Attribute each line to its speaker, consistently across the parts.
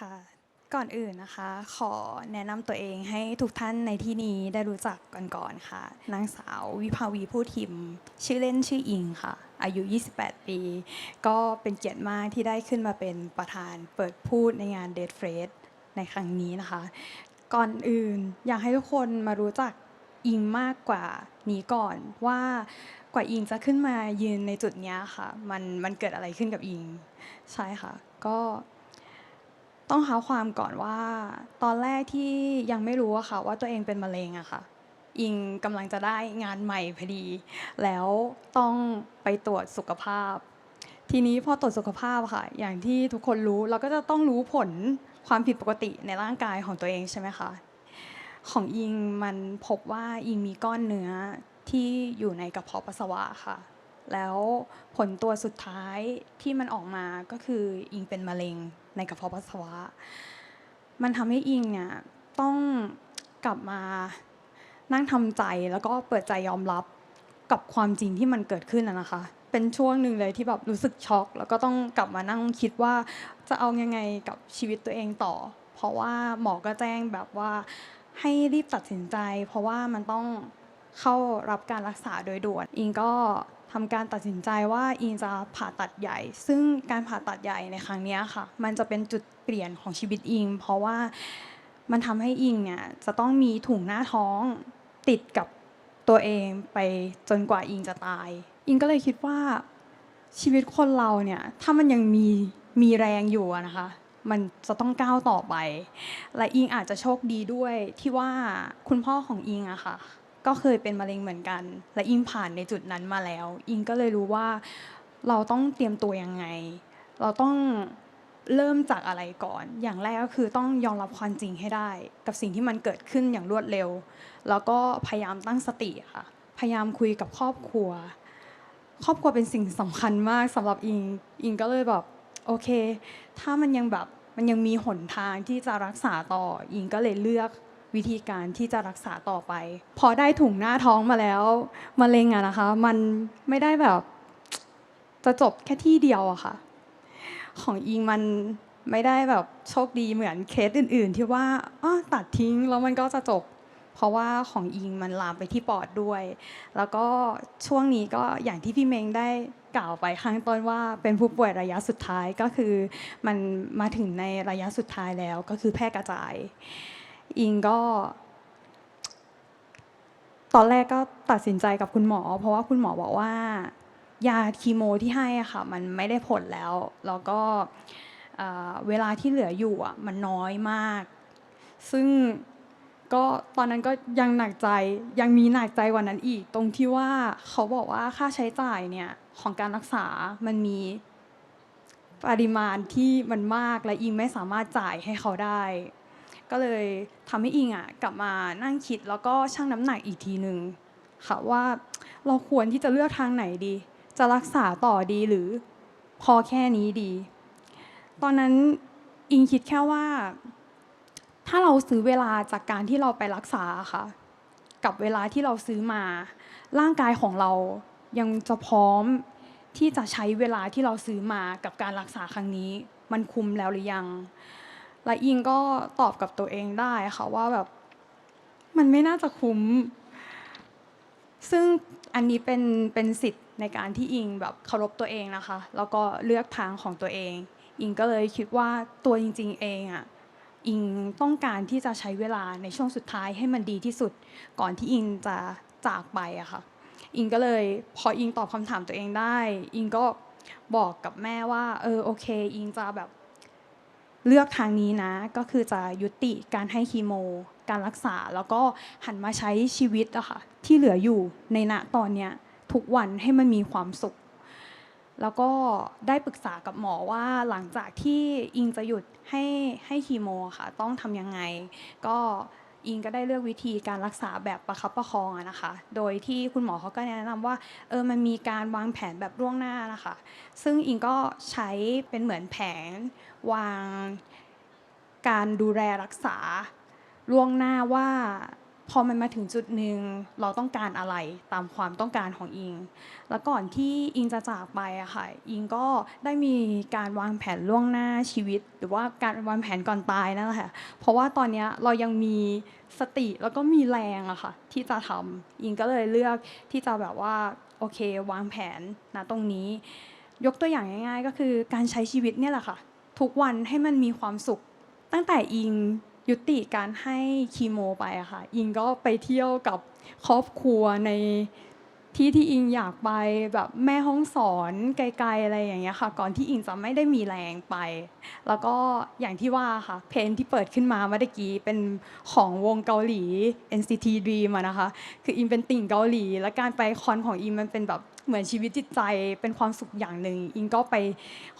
Speaker 1: ค่ะ ก่อนอื่นนะคะ ขอแนะนำตัวเองให้ทุกท่านในที่นี้ได้รู้จักกันก่อนค่ะ นางสาววิภาวีผู้ทิม ชื่อเล่นชื่ออิงค่ะ อายุ 28 ปี ก็เป็นเกียรติมากที่ได้ขึ้นมาเป็นประธานเปิดพูดในงานเดทเฟสในครั้งนี้นะคะ ก่อนอื่นอยากให้ทุกคนมารู้จักอิงมากกว่านี้ก่อนว่ากว่าอิงจะขึ้นมายืนในจุดนี้ค่ะ มันมันเกิดอะไรขึ้นกับอิง ใช่ค่ะ ก็ ต้องเท้าความก่อนว่า ตอนแรกที่ยังไม่รู้อะค่ะ ว่าตัวเองเป็นมะเร็งอะค่ะ อิงกำลังจะได้งานใหม่พอดี แล้วต้องไปตรวจสุขภาพ ทีนี้พอตรวจสุขภาพค่ะ อย่างที่ทุกคนรู้เราก็จะต้องรู้ผลความผิดปกติในร่างกายของตัวเองใช่ไหมคะของอิงมันพบว่าอิงมีก้อนเนื้อที่อยู่ในกระเพาะปัสสาวะค่ะ แล้วผลตัวสุดท้ายที่มันออกมาก็คืออิงเป็นมะเร็ง ในกระเพาะปัสสาวะ มันทำให้อิงเนี่ยต้องกลับมานั่งทำใจแล้วก็เปิดใจยอมรับกับความจริงที่มันเกิดขึ้นนะนะคะ เป็นช่วงหนึ่งเลยที่แบบรู้สึกช็อก แล้วก็ต้องกลับมานั่งคิดว่าจะเอายังไงกับชีวิตตัวเองต่อ เพราะว่าหมอก็แจ้งแบบว่าให้รีบตัดสินใจ เพราะว่ามันต้องเข้ารับการรักษาโดยด่วน อิงก็ ทำการตัดสินใจว่าอิงจะผ่าตัดใหญ่ ซึ่งการผ่าตัดใหญ่ในครั้งนี้ค่ะ มันจะเป็นจุดเปลี่ยนของชีวิตอิง เพราะว่ามันทำให้อิงเนี่ยจะต้องมีถุงหน้าท้องติดกับตัวเองไปจนกว่าอิงจะตาย อิงก็เลยคิดว่าชีวิตคนเราเนี่ยถ้ามันยังมีมีแรงอยู่นะคะ มันจะต้องก้าวต่อไป และอิงอาจจะโชคดีด้วยที่ว่าคุณพ่อของอิงอะค่ะ ก็เคยเป็นมะเร็งเหมือนกัน และอิงผ่านในจุดนั้นมาแล้ว อิงก็เลยรู้ว่าเราต้องเตรียมตัวยังไง เราต้องเริ่มจากอะไรก่อน อย่างแรกก็คือต้องยอมรับความจริงให้ได้ กับสิ่งที่มันเกิดขึ้นอย่างรวดเร็ว แล้วก็พยายามตั้งสติค่ะ พยายามคุยกับครอบครัว ครอบครัวเป็นสิ่งสำคัญมากสำหรับอิง อิงก็เลยแบบโอเค ถ้ามันยังแบบมันยังมีหนทางที่จะรักษาต่อ อิงก็เลยเลือก วิธีการที่จะรักษาต่อไป พอได้ถุงหน้าท้องมาแล้วมะเร็งอะนะคะ มันไม่ได้แบบจะจบแค่ที่เดียวอะค่ะ ของอิงมันไม่ได้แบบโชคดีเหมือนเคสอื่น ๆ ที่ว่าตัดทิ้งแล้วมันก็จะจบ เพราะว่าของอิงมันลามไปที่ปอดด้วย แล้วก็ช่วงนี้ก็อย่างที่พี่เมงได้กล่าวไปข้างต้นว่าเป็นผู้ป่วยระยะสุดท้ายก็คือมันมาถึงในระยะสุดท้ายแล้วก็คือแพร่กระจาย อิงก็ ตอนแรกก็ตัดสินใจกับคุณหมอ เพราะว่าคุณหมอบอกว่า ยาคีโมที่ให้อะค่ะ มันไม่ได้ผลแล้ว แล้วก็เวลาที่เหลืออยู่อะมันน้อยมาก ซึ่งก็ตอนนั้นก็ยังหนักใจยังมีหนักใจกว่านั้นอีก ตรงที่ว่าเขาบอกว่าค่าใช้จ่ายเนี่ยของการรักษามันมีปริมาณที่มันมากและอิงไม่สามารถจ่ายให้เขาได้ ก็เลยทำให้อิงอะกลับมานั่งคิดแล้วก็ชั่งน้ำหนักอีกทีหนึ่งค่ะว่าเราควรที่จะเลือกทางไหนดี จะรักษาต่อดีหรือพอแค่นี้ดี ตอนนั้นอิงคิดแค่ว่า ถ้าเราซื้อเวลาจากการที่เราไปรักษาค่ะ กับเวลาที่เราซื้อมา ร่างกายของเรายังจะพร้อมที่จะใช้เวลาที่เราซื้อมากับการรักษาครั้งนี้ มันคุ้มแล้วหรือยัง และอิงก็ตอบกับตัวเองได้ค่ะว่าแบบมันไม่น่าจะคุ้ม ซึ่งอันนี้เป็นเป็นสิทธิ์ในการที่อิงแบบเคารพตัวเองนะคะ แล้วก็เลือกทางของตัวเอง อิงก็เลยคิดว่าตัวจริง ๆ เองอะอิงต้องการที่จะใช้เวลาในช่วงสุดท้ายให้มันดีที่สุด ก่อนที่อิงจะจากไปอะค่ะอิงก็เลยพออิงตอบคำถามตัวเองได้ อิงก็บอกกับแม่ว่าเออโอเค อิงจะแบบ เลือกทางนี้นะ ก็คือจะยุติการให้คีโม การรักษา แล้วก็หันมาใช้ชีวิตอะค่ะที่เหลืออยู่ในณตอนเนี้ยทุกวันให้มันมีความสุข แล้วก็ได้ปรึกษากับหมอว่าหลังจากที่อิงจะหยุดให้ให้คีโมอะค่ะ ต้องทำยังไง ก็ อิงก็ได้เลือกวิธีการรักษาแบบประคับประคองนะคะ โดยที่คุณหมอเขาก็แนะนำว่าเออมันมีการวางแผนแบบล่วงหน้านะคะ ซึ่งอิงก็ใช้เป็นเหมือนแผนวางการดูแลรักษาล่วงหน้าว่า พอมันมาถึงจุดหนึ่งเราต้องการอะไรตามความต้องการของอิง แล้วก่อนที่อิงจะจากไปอะค่ะ อิงก็ได้มีการวางแผนล่วงหน้าชีวิต หรือว่าการวางแผนก่อนตายนั่นแหละค่ะ เพราะว่าตอนนี้เรายังมีสติแล้วก็มีแรงอะค่ะที่จะทำอิงก็เลยเลือกที่จะแบบว่าโอเควางแผนนะตรงนี้ ยกตัวอย่างง่าย ๆ ก็คือการใช้ชีวิตเนี่ยแหละค่ะ ทุกวันให้มันมีความสุขตั้งแต่อิง ยุติการให้คีโมไปอะค่ะ อิงก็ไปเที่ยวกับครอบครัวใน ที่ที่อิงอยากไปแบบแม่ห้องสอนไกลๆอะไรอย่างเงี้ยค่ะ ก่อนที่อิงจะไม่ได้มีแรงไป แล้วก็อย่างที่ว่าค่ะ เพลงที่เปิดขึ้นมาเมื่อกี้เป็นของวงเกาหลี NCT Dream นะคะ คืออิงเป็นติ่งเกาหลี และการไปคอนของอิงมันเป็นแบบเหมือนชีวิตจิตใจเป็นความสุขอย่างหนึ่ง อิงก็ไป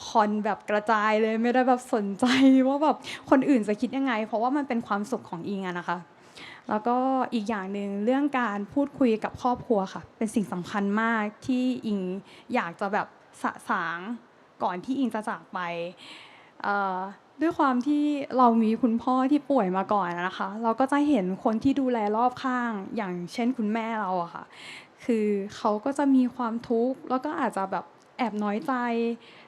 Speaker 1: คอนแบบกระจายเลยไม่ได้แบบสนใจว่าแบบคนอื่นจะคิดยังไง เพราะว่ามันเป็นความสุขของอิงอะนะคะ แล้วก็อีกอย่างหนึ่งเรื่องการพูดคุยกับครอบครัวค่ะ เป็นสิ่งสำคัญมากที่อิงอยากจะแบบสะสางก่อนที่อิงจะจากไปด้วยความที่เรามีคุณพ่อที่ป่วยมาก่อนนะคะ เราก็จะเห็นคนที่ดูแลรอบข้าง อย่างเช่นคุณแม่เราอะค่ะ คือเขาก็จะมีความทุกข์แล้วก็อาจจะแบบแอบน้อยใจ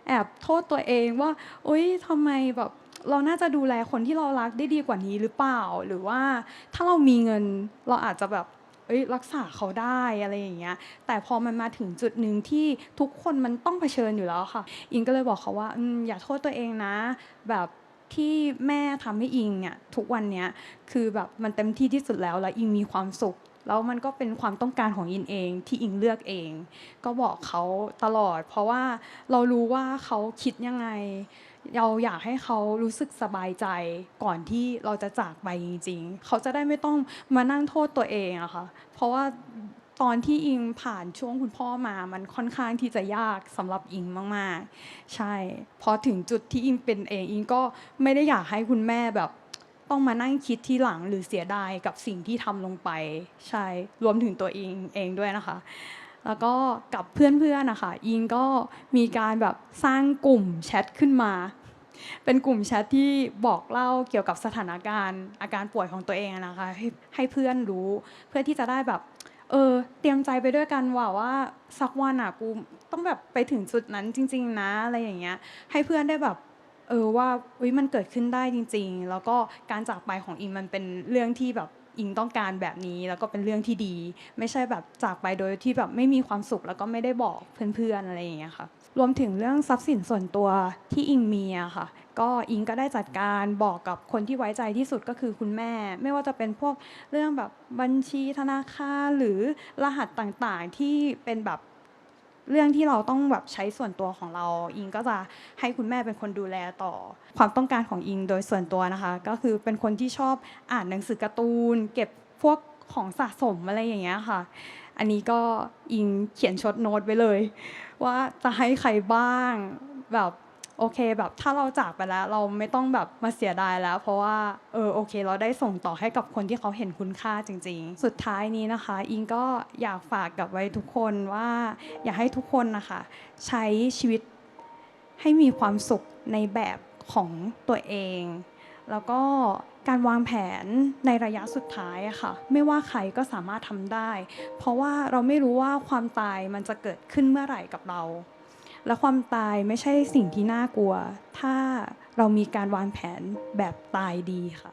Speaker 1: แอบโทษตัวเองว่าโอ๊ยทำไมแบบ เราน่าจะดูแลคนที่เรารักได้ดีกว่านี้หรือเปล่า หรือว่าถ้าเรามีเงินเราอาจจะแบบเอ้ยรักษาเขาได้อะไรอย่างเงี้ย แต่พอมันมาถึงจุดหนึ่งที่ทุกคนมันต้องเผชิญอยู่แล้วค่ะ อิงก็เลยบอกเขาว่าออย่าโทษตัวเองนะ แบบที่แม่ทำให้อิงเนี่ยทุกวันเนี้ยคือแบบมันเต็มที่ที่สุดแล้วแล้วอิงมีความสุข แล้วมันก็เป็นความต้องการของอินเองที่อิงเลือกเอง ก็บอกเขาตลอด เพราะว่าเรารู้ว่าเขาคิดยังไง เราอยากให้เขารู้สึกสบายใจก่อนที่เราจะจากไปจริง ๆ เขาจะได้ไม่ต้องมานั่งโทษตัวเองอะค่ะ เพราะว่าตอนที่อิงผ่านช่วงคุณพ่อมา มันค่อนข้างที่จะยากสำหรับอิงมาก ๆ ใช่ พอถึงจุดที่อิงเป็นเองอิงก็ไม่ได้อยากให้คุณแม่แบบต้องมานั่งคิดที่หลังหรือเสียดายกับสิ่งที่ทำลงไป ใช่ รวมถึงตัวเองเองด้วยนะคะ แล้วก็กับเพื่อนๆนะคะอิงก็มีการแบบสร้างกลุ่มแชทขึ้นมา เป็นกลุ่มแชทที่บอกเล่าเกี่ยวกับสถานการณ์ อาการป่วยของตัวเองนะคะให้ให้เพื่อนรู้เพื่อที่จะได้แบบเออเตรียมใจไปด้วยกันว่าว่าสักวันอะกูต้องแบบไปถึงจุดนั้นจริง ๆ นะอะไรอย่างเงี้ยให้เพื่อนได้แบบเออว่าวิมันเกิดขึ้นได้จริง ๆ แล้วก็การจากไปของอิงมันเป็นเรื่องที่แบบ อิงต้องการแบบนี้แล้วก็เป็นเรื่องที่ดี ไม่ใช่แบบจากไปโดยที่แบบไม่มีความสุขแล้วก็ไม่ได้บอกเพื่อนๆอะไรอย่างเงี้ยค่ะรวมถึงเรื่องทรัพย์สินส่วนตัวที่อิงมีอะค่ะ ก็อิงก็ได้จัดการบอกกับคนที่ไว้ใจที่สุดก็คือคุณแม่ ไม่ว่าจะเป็นพวกเรื่องแบบบัญชีธนาคารหรือรหัสต่างๆที่เป็นแบบ เรื่องที่เราต้องแบบใช้ส่วนตัวของเรา อิงก็จะให้คุณแม่เป็นคนดูแลต่อ ความต้องการของอิงโดยส่วนตัวนะคะ ก็คือเป็นคนที่ชอบอ่านหนังสือการ์ตูน เก็บพวกของสะสมอะไรอย่างเงี้ยค่ะ อันนี้ก็อิงเขียนชดโน้ตไว้เลย ว่าจะให้ใครบ้างแบบ โอเคแบบถ้าเราจากไปแล้ว เราไม่ต้องแบบมาเสียดายแล้ว เพราะว่าเออโอเค เราได้ส่งต่อให้กับคนที่เขาเห็นคุณค่าจริง ๆ สุดท้ายนี้นะคะ อิงก็อยากฝากกับไว้ทุกคนว่า อยากให้ทุกคนนะคะ ใช้ชีวิตให้มีความสุขในแบบของตัวเอง แล้วก็การวางแผนในระยะสุดท้ายอะค่ะ ไม่ว่าใครก็สามารถทำได้ เพราะว่าเราไม่รู้ว่าความตายมันจะเกิดขึ้นเมื่อไหร่กับเรา และความตายไม่ใช่สิ่งที่น่ากลัว ถ้าเรามีการวางแผนแบบตายดีค่ะ